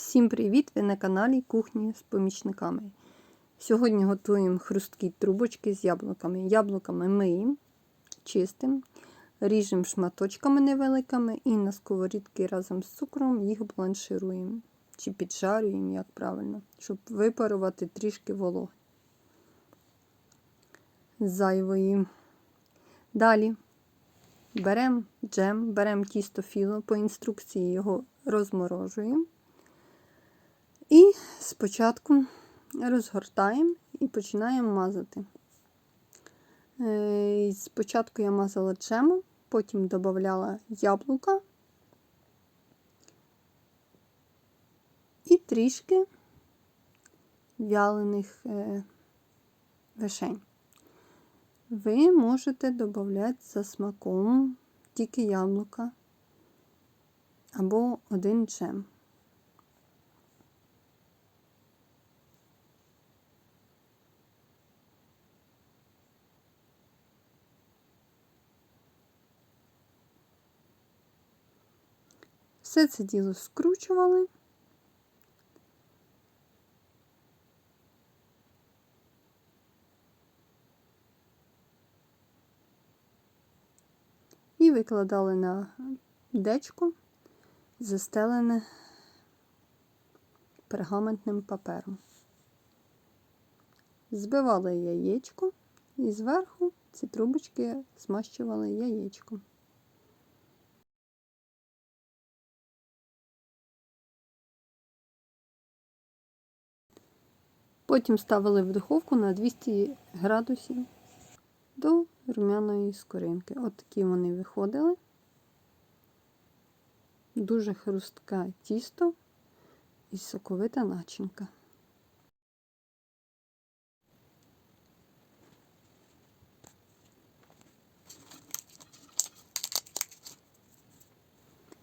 Всім привіт! Ви на каналі Кухні з помічниками. Сьогодні готуємо хрусткі трубочки з яблуками. Яблуками миємо, чистимо, ріжемо шматочками невеликими і на сковорідки разом з цукром їх бланшируємо чи піджарюємо, як правильно, щоб випарувати трішки вологи зайвої. Далі беремо джем, беремо тісто філо, по інструкції його розморожуємо. Спочатку розгортаємо і починаємо мазати. Е, спочатку я мазала джемом, потім додавала яблука і трішки вялених е, вишень. Ви можете додати за смаком тільки яблука або один джем. Все це діло скручували. І викладали на дечко, застелене пергаментним папером. Збивали яєчко і зверху ці трубочки змащували яєчком. Потім ставили в духовку на 200 градусів до рум'яної скоринки. От такі вони виходили. Дуже хрустке тісто і соковита начинка.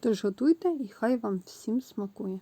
Тож готуйте і хай вам всім смакує.